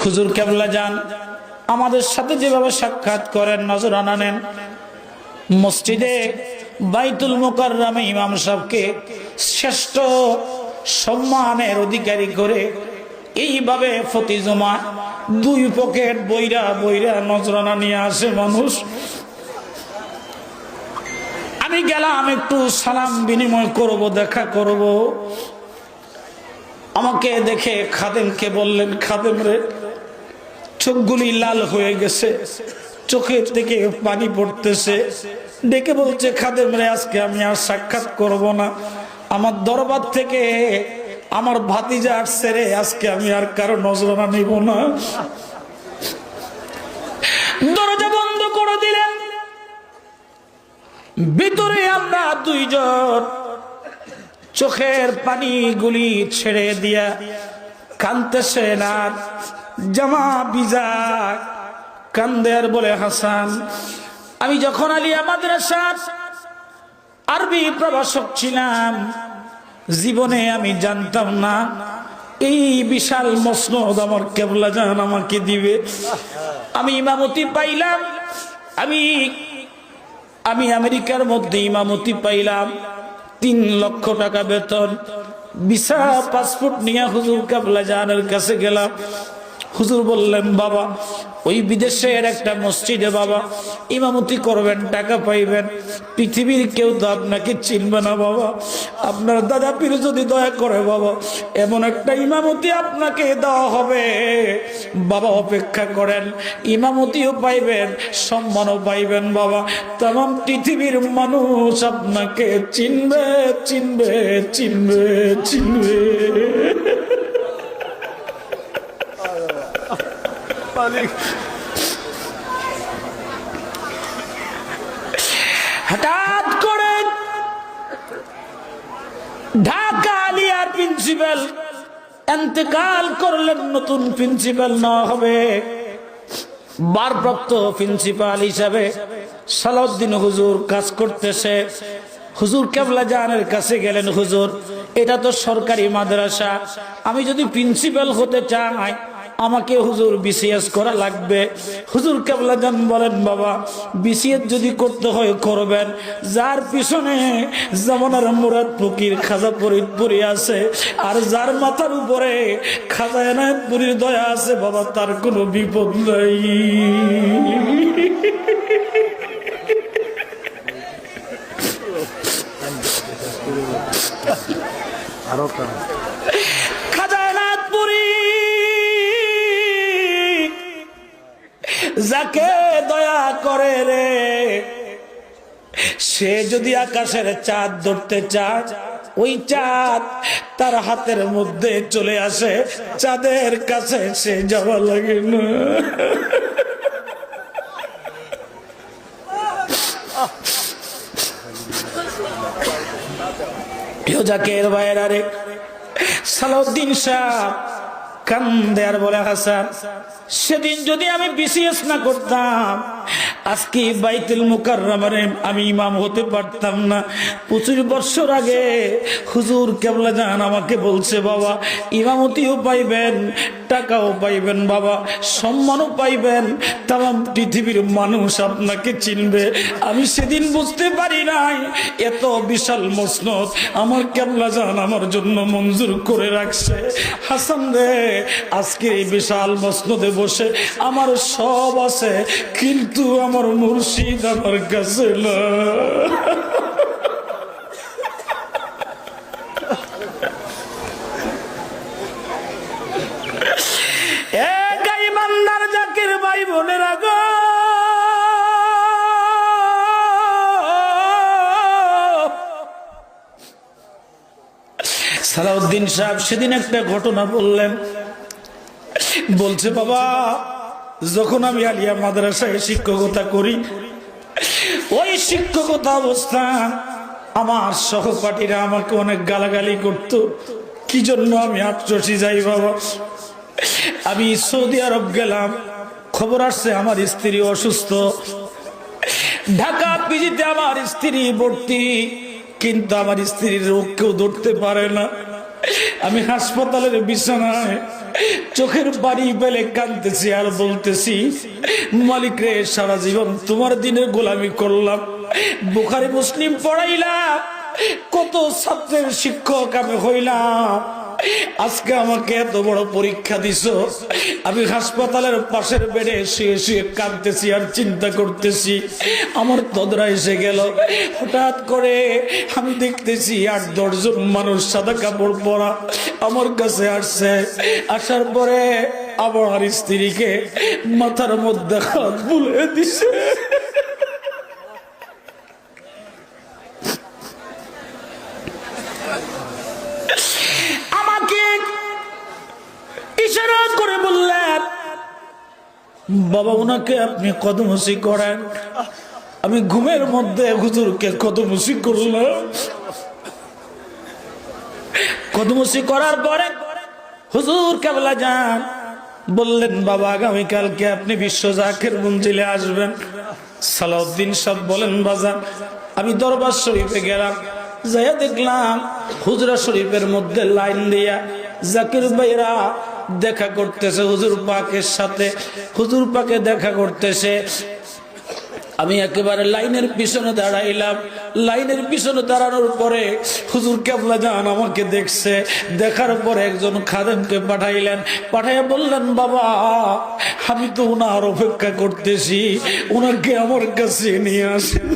খুজুর কেবলা যান। আমাদের সাথে যেভাবে সাক্ষাৎ করেন, নজর আনানেন। মসজিদে বাইতুল মোকাররামে ইমাম সাহেবকে শ্রেষ্ঠ সম্মানের অধিকারী করে এইভাবে ফতি জমা, দুই পকেট বইরা বইরা নজরানা নিয়ে আসে মানুষ। আমি গেলাম একটু সালাম বিনিময় করব, দেখা করব। আমাকে দেখে খাদেমকে বললেন, খাদেম রে চোখগুলি লাল হয়ে গেছে। চোখের থেকে পানি পড়তেছে। ডেকে বলছে, খাদেম রে, আজকে আমি আর সাক্ষাৎ করব না। আমার দরবার থেকে আমার ভাতিজা আসছে রে, আজকে আমি আর কারও নজরানা নিব না। দরজা বন্ধ করে দিলেন। ভিতরে আমরা দুইজন চোখের পানিগুলি ছেড়ে দিয়া কানতেছে না জামা বিজা কান্দে আর বলে, হাসান, আমি যখন আলিয়া মাদ্রাসার আরবি প্রভাষক ছিলাম, জীবনে আমি জানতাম না, এই বিশাল মসনদ আমার কেবলা জান আমাকে দিবে। আমি ইমামতি পাইলাম, আমি আমি আমেরিকার মধ্যে ইমামতি পাইলাম, তিন লক্ষ টাকা বেতন বিশা পাসপোর্ট নিয়ে হুজুর কাবলা জানের কাছে গেলাম। হুজুর বললেন, বাবা, ওই বিদেশের একটা মসজিদে বাবা, ইমামতি করবেন, টাকা পাইবেন, পৃথিবীর কেউ তো আপনাকে চিনবে না বাবা। আপনার দাদা পীর যদি দয়া করে বাবা, এমন একটা ইমামতি আপনাকে দেওয়া হবে। বাবা, অপেক্ষা করেন, ইমামতিও পাইবেন, সম্মানও পাইবেন বাবা। তেমন পৃথিবীর মানুষ আপনাকে চিনবে চিনবে চিনবে চিনবে। হঠাৎ করে ঢাকা আলিয়ার প্রিন্সিপাল এতেকাল করলেন, নতুন প্রিন্সিপাল না হবে। বারপ্রাপ্ত প্রিন্সিপাল হিসাবে সালাউদ্দিন হুজুর কাজ করতেছে। হুজুর কেবলা জানের কাছে গেলেন, হুজুর, এটা তো সরকারি মাদ্রাসা। আমি যদি প্রিন্সিপাল হতে চাই আমাকে হুজুর বিসিএস করা লাগবে। হুজুর কেবলা যান বলেন, বাবা বিসিএস যদি করতে হয় করবেন। যার পিছনে জামানার মুরাদ ফকির খাজা ফরিদপুরি আছে, আর যার মাথার উপরে খাজা এনায়তপুরীর দয়া আছে, বাবা, তার কোনো বিপদ নাই। আরও কাম যাকে দয়া করে রে, সে যদি আকাশের চাঁদ ধরতে চায়, ওই চাঁদ তার হাতের মধ্যে চলে আসে, চাঁদের কাছে সে যাওয়া লাগে না। প্রিয় জাকের ভাইয়েরা রে, সালাউদ্দিন শাহ কান্দে আর বলে হাসান সেদিন যদি আমি বিসিএস না করতাম আজকে বাইতুল মুকাররমারে আমি ইমাম হতে পারতাম না। পঁচিশ বছর আগে হুজুর কেবলা জান আমাকে বলছে, বাবা, ইমামতিও পাইবেন, টাকাও পাইবেন, বাবা, সম্মানও পাইবেন, তাম পৃথিবীর মানুষ আপনাকে চিনবে। আমি সেদিন বুঝতে পারি নাই, এত বিশাল মসনদ আমার কেবলা জান আমার জন্য মঞ্জুর করে রাখছে। হাসান রে আজকে এই বিশাল মসনদে বসে আমার সব আছে, কিন্তু আমার মুর্শিদ আমার কাছে সালাউদ্দিন সাহেব সেদিন একটা ঘটনা বললেন। বলছে বাবা যখন আমি আলিয়া মাদ্রাসায় শিক্ষকতা করি, ওই শিক্ষকতা অবস্থা আমার সহপাঠীরা আমাকে অনেক গালাগালি করত। কি জন্য আমি আটচষি যাই বাবা? আমি সৌদি আরব গেলাম, খবর আসছে আমার স্ত্রী অসুস্থ। ঢাকা পিজিতে আমার স্ত্রী ভর্তি, কিন্তু আমার স্ত্রীর রোগ কেউ ধরতে পারে না। আমি হাসপাতালের বিছানায় চোখের বাড়ি পেলে কাঁদতেছি আর বলতেছি, মালিক রে, সারা জীবন তোমার দিনের গোলামি করলাম। বুখারি, মুসলিম পড়াইলাম। কত ছাত্রের শিক্ষক আমি হইলাম। আজকে আমাকে এত বড় পরীক্ষা দিছ। আমি হাসপাতালের পাশের বেডে শুয়ে শুয়ে কাঁদতেছি আর চিন্তা করতেছি। আমার তদরা এসে গেল। হঠাৎ করে আমি দেখতেছি আট দশজন মানুষ সাদা কাপড় পরা আমার কাছে আসছে। আসার পরে আমার স্ত্রীকে মাথার মধ্যে হাত বুলে দিছে। বাবা, ওনাকে আপনি কদমসি করেন। আমি ঘুমের মধ্যে হুজুরকে কদমসি করলাম। কদমসি করার পরে হুজুর কেবলা যান। বললেন, বাবা, আগামীকালকে আপনি বিশ্ব জাকের মঞ্জিলে আসবেন। সালাউদ্দিন সব বলেন বাজার আমি দরবার শরীফে গেলাম। যাইয়া দেখলাম হুজরা শরীফের মধ্যে লাইন দিয়া জাকির ভাইরা দেখা করতেছে, হুজুর পাকের সাথে। হুজুর পাকে দেখা করতেছে। আমি একেবারে লাইনের পিছনে দাঁড়াইলাম। লাইনের পিছনে দাঁড়ানোর পরে হুজুর কেবলা যান আমাকে দেখছে। দেখার পরে একজন খাদেমকে পাঠাইলেন। পাঠাইয়া বললেন, বাবা, আমি তো উনার অপেক্ষা করতেছি। উনারকে আমার কাছে নিয়ে আসেন।